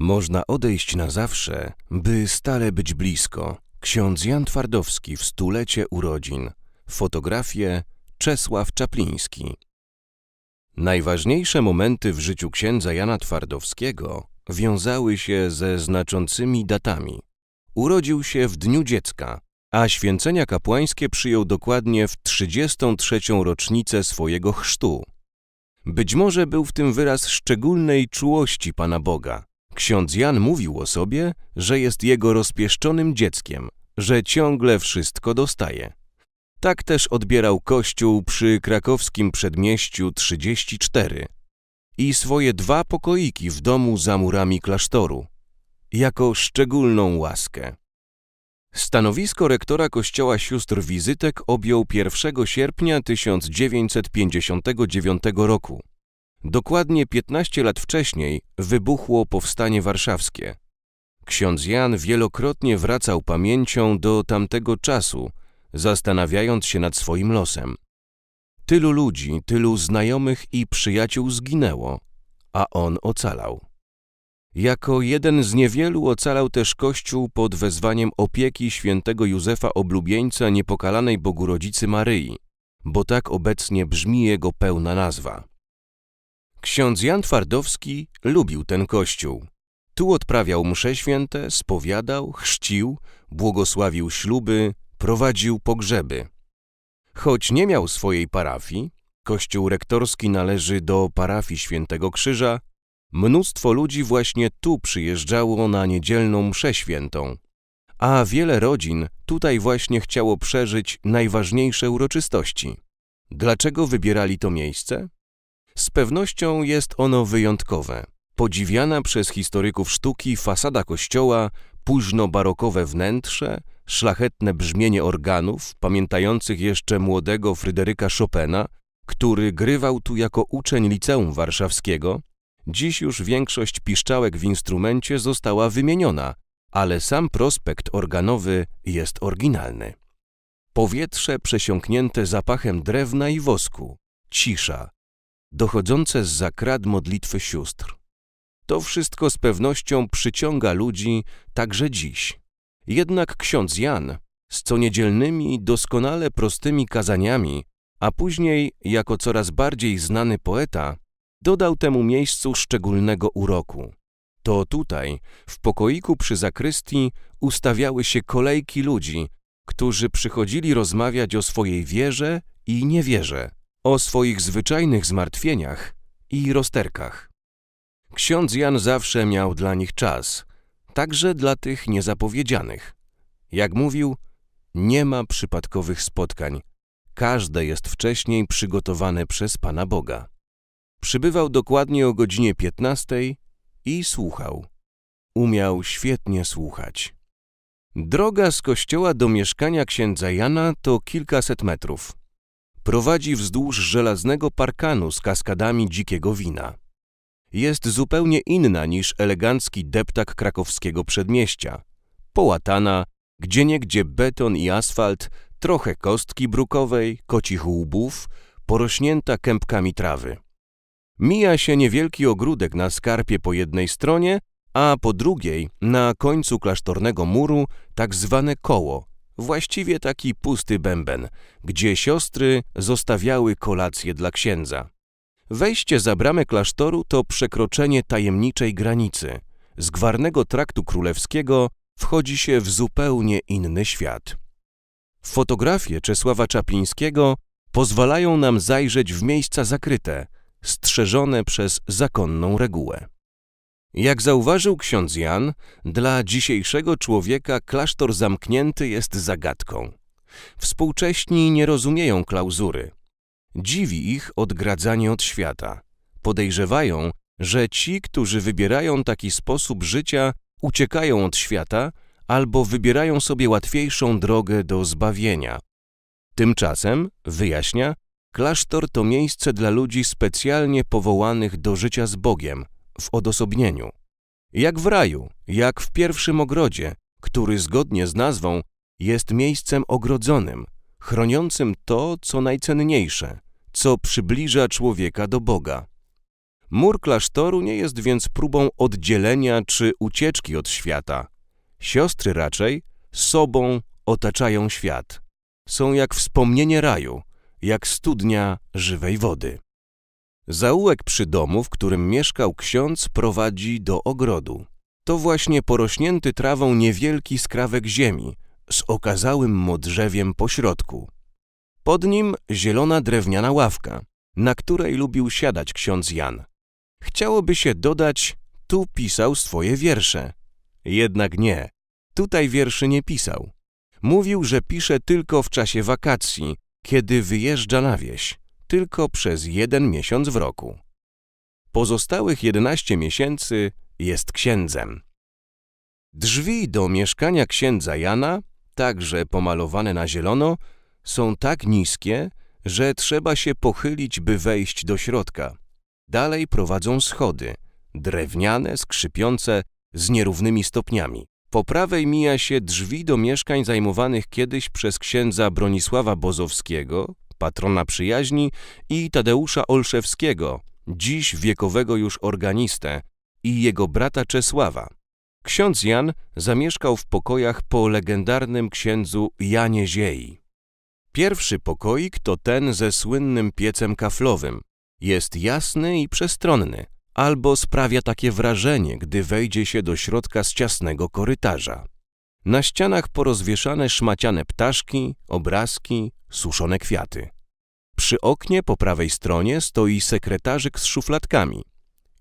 Można odejść na zawsze, by stale być blisko. Ksiądz Jan Twardowski w stulecie urodzin. Fotografie Czesław Czapliński. Najważniejsze momenty w życiu księdza Jana Twardowskiego wiązały się ze znaczącymi datami. Urodził się w Dniu Dziecka, a święcenia kapłańskie przyjął dokładnie w 33. rocznicę swojego chrztu. Być może był w tym wyraz szczególnej czułości Pana Boga. Ksiądz Jan mówił o sobie, że jest jego rozpieszczonym dzieckiem, że ciągle wszystko dostaje. Tak też odbierał kościół przy krakowskim przedmieściu 34 i swoje dwa pokoiki w domu za murami klasztoru, jako szczególną łaskę. Stanowisko rektora kościoła sióstr wizytek objął 1 sierpnia 1959 roku. Dokładnie 15 lat wcześniej wybuchło Powstanie Warszawskie. Ksiądz Jan wielokrotnie wracał pamięcią do tamtego czasu, zastanawiając się nad swoim losem. Tylu ludzi, tylu znajomych i przyjaciół zginęło, a on ocalał. Jako jeden z niewielu ocalał też Kościół pod wezwaniem opieki świętego Józefa Oblubieńca Niepokalanej Bogurodzicy Maryi, bo tak obecnie brzmi jego pełna nazwa. Ksiądz Jan Twardowski lubił ten kościół. Tu odprawiał msze święte, spowiadał, chrzcił, błogosławił śluby, prowadził pogrzeby. Choć nie miał swojej parafii, kościół rektorski należy do parafii Świętego Krzyża, mnóstwo ludzi właśnie tu przyjeżdżało na niedzielną mszę świętą, a wiele rodzin tutaj właśnie chciało przeżyć najważniejsze uroczystości. Dlaczego wybierali to miejsce? Z pewnością jest ono wyjątkowe. Podziwiana przez historyków sztuki fasada kościoła, późno-barokowe wnętrze, szlachetne brzmienie organów, pamiętających jeszcze młodego Fryderyka Chopina, który grywał tu jako uczeń liceum warszawskiego. Dziś już większość piszczałek w instrumencie została wymieniona, ale sam prospekt organowy jest oryginalny. Powietrze przesiąknięte zapachem drewna i wosku, cisza, dochodzące z zakrad modlitwy sióstr. To wszystko z pewnością przyciąga ludzi także dziś. Jednak ksiądz Jan z co niedzielnymi, doskonale prostymi kazaniami, a później jako coraz bardziej znany poeta, dodał temu miejscu szczególnego uroku. To tutaj, w pokoiku przy zakrystii, ustawiały się kolejki ludzi, którzy przychodzili rozmawiać o swojej wierze i niewierze, o swoich zwyczajnych zmartwieniach i rozterkach. Ksiądz Jan zawsze miał dla nich czas, także dla tych niezapowiedzianych. Jak mówił, nie ma przypadkowych spotkań, każde jest wcześniej przygotowane przez Pana Boga. Przybywał dokładnie o godzinie 15 i słuchał. Umiał świetnie słuchać. Droga z kościoła do mieszkania księdza Jana to kilkaset metrów. Prowadzi wzdłuż żelaznego parkanu z kaskadami dzikiego wina. Jest zupełnie inna niż elegancki deptak krakowskiego przedmieścia. Połatana, gdzieniegdzie beton i asfalt, trochę kostki brukowej, kocich łbów, porośnięta kępkami trawy. Mija się niewielki ogródek na skarpie po jednej stronie, a po drugiej, na końcu klasztornego muru, tak zwane koło, właściwie taki pusty bęben, gdzie siostry zostawiały kolację dla księdza. Wejście za bramę klasztoru to przekroczenie tajemniczej granicy. Z gwarnego traktu królewskiego wchodzi się w zupełnie inny świat. Fotografie Czesława Czaplińskiego pozwalają nam zajrzeć w miejsca zakryte, strzeżone przez zakonną regułę. Jak zauważył ksiądz Jan, dla dzisiejszego człowieka klasztor zamknięty jest zagadką. Współcześni nie rozumieją klauzury. Dziwi ich odgradzanie od świata. Podejrzewają, że ci, którzy wybierają taki sposób życia, uciekają od świata albo wybierają sobie łatwiejszą drogę do zbawienia. Tymczasem, wyjaśnia, klasztor to miejsce dla ludzi specjalnie powołanych do życia z Bogiem, w odosobnieniu. Jak w raju, jak w pierwszym ogrodzie, który zgodnie z nazwą jest miejscem ogrodzonym, chroniącym to, co najcenniejsze, co przybliża człowieka do Boga. Mur klasztoru nie jest więc próbą oddzielenia czy ucieczki od świata. Siostry raczej sobą otaczają świat. Są jak wspomnienie raju, jak studnia żywej wody. Zaułek przy domu, w którym mieszkał ksiądz, prowadzi do ogrodu. To właśnie porośnięty trawą niewielki skrawek ziemi z okazałym modrzewiem pośrodku. Pod nim zielona drewniana ławka, na której lubił siadać ksiądz Jan. Chciałoby się dodać, tu pisał swoje wiersze. Jednak nie, tutaj wierszy nie pisał. Mówił, że pisze tylko w czasie wakacji, kiedy wyjeżdża na wieś, tylko przez jeden miesiąc w roku. Pozostałych 11 miesięcy jest księdzem. Drzwi do mieszkania księdza Jana, także pomalowane na zielono, są tak niskie, że trzeba się pochylić, by wejść do środka. Dalej prowadzą schody, drewniane, skrzypiące, z nierównymi stopniami. Po prawej mija się drzwi do mieszkań zajmowanych kiedyś przez księdza Bronisława Bozowskiego, patrona przyjaźni, i Tadeusza Olszewskiego, dziś wiekowego już organistę, i jego brata Czesława. Ksiądz Jan zamieszkał w pokojach po legendarnym księdzu Janie Ziei. Pierwszy pokoik to ten ze słynnym piecem kaflowym. Jest jasny i przestronny, albo sprawia takie wrażenie, gdy wejdzie się do środka z ciasnego korytarza. Na ścianach porozwieszane szmaciane ptaszki, obrazki, suszone kwiaty. Przy oknie po prawej stronie stoi sekretarzyk z szufladkami.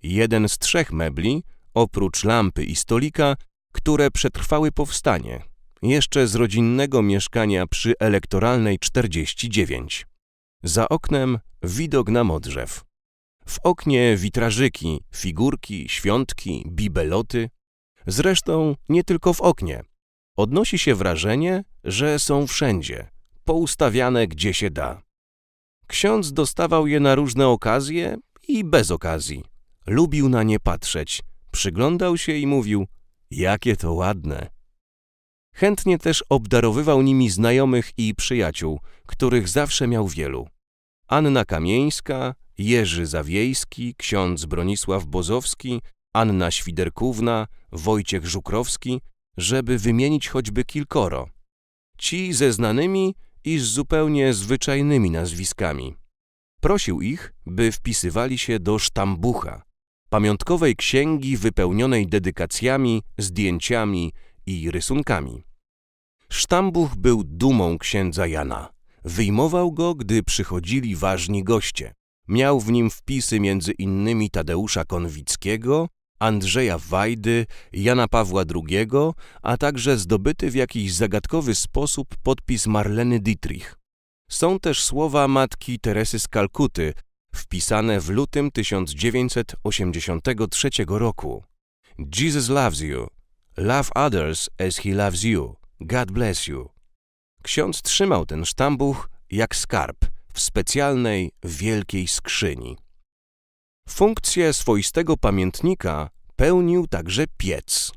Jeden z trzech mebli, oprócz lampy i stolika, które przetrwały powstanie, jeszcze z rodzinnego mieszkania przy elektoralnej 49. Za oknem widok na modrzew. W oknie witrażyki, figurki, świątki, bibeloty. Zresztą nie tylko w oknie. Odnosi się wrażenie, że są wszędzie, poustawiane gdzie się da. Ksiądz dostawał je na różne okazje i bez okazji. Lubił na nie patrzeć, przyglądał się i mówił: Jakie to ładne. Chętnie też obdarowywał nimi znajomych i przyjaciół, których zawsze miał wielu. Anna Kamieńska, Jerzy Zawiejski, ksiądz Bronisław Bozowski, Anna Świderkówna, Wojciech Żukrowski, żeby wymienić choćby kilkoro. Ci ze znanymi i z zupełnie zwyczajnymi nazwiskami. Prosił ich, by wpisywali się do sztambucha, pamiątkowej księgi wypełnionej dedykacjami, zdjęciami i rysunkami. Sztambuch był dumą księdza Jana. Wyjmował go, gdy przychodzili ważni goście. Miał w nim wpisy między innymi Tadeusza Konwickiego, Andrzeja Wajdy, Jana Pawła II, a także zdobyty w jakiś zagadkowy sposób podpis Marleny Dietrich. Są też słowa matki Teresy z Kalkuty, wpisane w lutym 1983 roku. Jesus loves you. Love others as he loves you. God bless you. Ksiądz trzymał ten sztambuch jak skarb w specjalnej, wielkiej skrzyni. Funkcję swoistego pamiętnika pełnił także piec.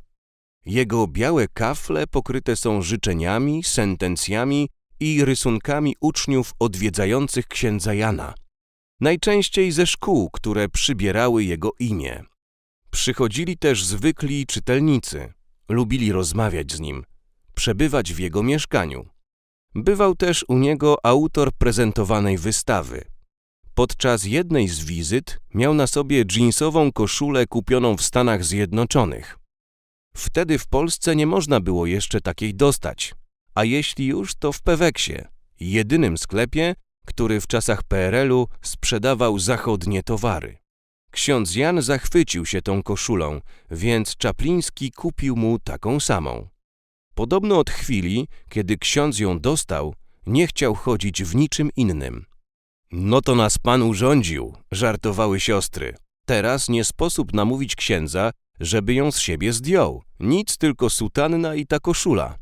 Jego białe kafle pokryte są życzeniami, sentencjami i rysunkami uczniów odwiedzających księdza Jana. Najczęściej ze szkół, które przybierały jego imię. Przychodzili też zwykli czytelnicy, lubili rozmawiać z nim, przebywać w jego mieszkaniu. Bywał też u niego autor prezentowanej wystawy. Podczas jednej z wizyt miał na sobie dżinsową koszulę kupioną w Stanach Zjednoczonych. Wtedy w Polsce nie można było jeszcze takiej dostać, a jeśli już, to w Peweksie, jedynym sklepie, który w czasach PRL-u sprzedawał zachodnie towary. Ksiądz Jan zachwycił się tą koszulą, więc Czapliński kupił mu taką samą. Podobno od chwili, kiedy ksiądz ją dostał, nie chciał chodzić w niczym innym. No to nas pan urządził, żartowały siostry. Teraz nie sposób namówić księdza, żeby ją z siebie zdjął. Nic tylko sutanna i ta koszula.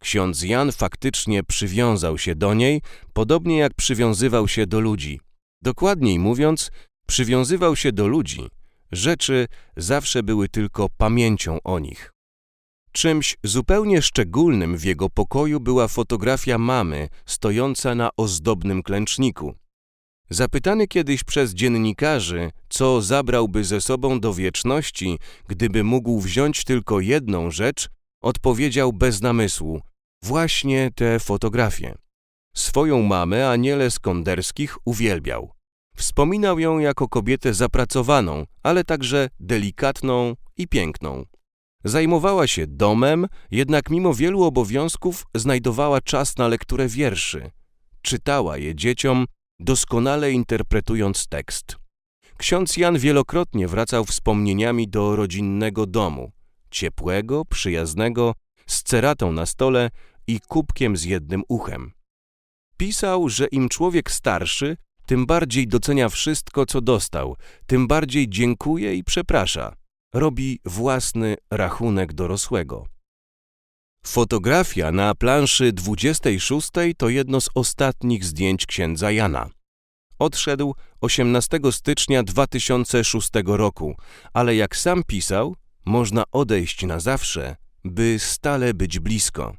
Ksiądz Jan faktycznie przywiązał się do niej, podobnie jak przywiązywał się do ludzi. Dokładniej mówiąc, przywiązywał się do ludzi. Rzeczy zawsze były tylko pamięcią o nich. Czymś zupełnie szczególnym w jego pokoju była fotografia mamy stojąca na ozdobnym klęczniku. Zapytany kiedyś przez dziennikarzy, co zabrałby ze sobą do wieczności, gdyby mógł wziąć tylko jedną rzecz, odpowiedział bez namysłu: Właśnie te fotografie. Swoją mamę Anielę Skonderskich uwielbiał. Wspominał ją jako kobietę zapracowaną, ale także delikatną i piękną. Zajmowała się domem, jednak mimo wielu obowiązków znajdowała czas na lekturę wierszy. Czytała je dzieciom, doskonale interpretując tekst. Ksiądz Jan wielokrotnie wracał wspomnieniami do rodzinnego domu, ciepłego, przyjaznego, z ceratą na stole i kubkiem z jednym uchem. Pisał, że im człowiek starszy, tym bardziej docenia wszystko, co dostał, tym bardziej dziękuje i przeprasza. Robi własny rachunek dorosłego. Fotografia na planszy 26 to jedno z ostatnich zdjęć księdza Jana. Odszedł 18 stycznia 2006 roku, ale jak sam pisał, można odejść na zawsze, by stale być blisko.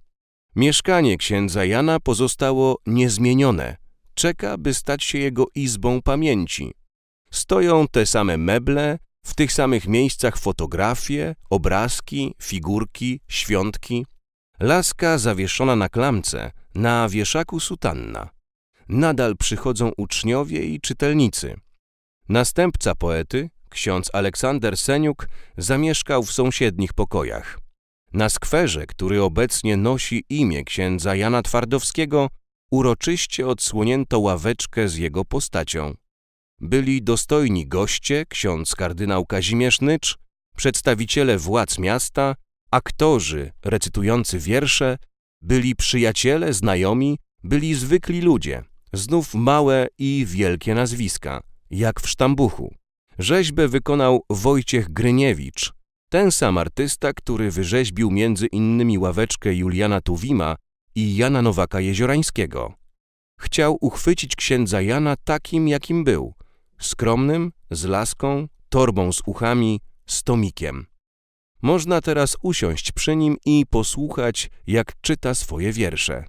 Mieszkanie księdza Jana pozostało niezmienione. Czeka, by stać się jego izbą pamięci. Stoją te same meble, w tych samych miejscach fotografie, obrazki, figurki, świątki. Laska zawieszona na klamce, na wieszaku sutanna. Nadal przychodzą uczniowie i czytelnicy. Następca poety, ksiądz Aleksander Seniuk, zamieszkał w sąsiednich pokojach. Na skwerze, który obecnie nosi imię księdza Jana Twardowskiego, uroczyście odsłonięto ławeczkę z jego postacią. Byli dostojni goście, ksiądz kardynał Kazimierz Nycz, przedstawiciele władz miasta, aktorzy recytujący wiersze, byli przyjaciele, znajomi, byli zwykli ludzie, znów małe i wielkie nazwiska, jak w Sztambuchu. Rzeźbę wykonał Wojciech Gryniewicz, ten sam artysta, który wyrzeźbił między innymi ławeczkę Juliana Tuwima i Jana Nowaka Jeziorańskiego. Chciał uchwycić księdza Jana takim, jakim był, skromnym, z laską, torbą z uchami, z tomikiem. Można teraz usiąść przy nim i posłuchać, jak czyta swoje wiersze.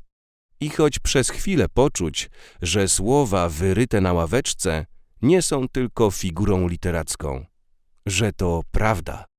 I choć przez chwilę poczuć, że słowa wyryte na ławeczce nie są tylko figurą literacką, że to prawda.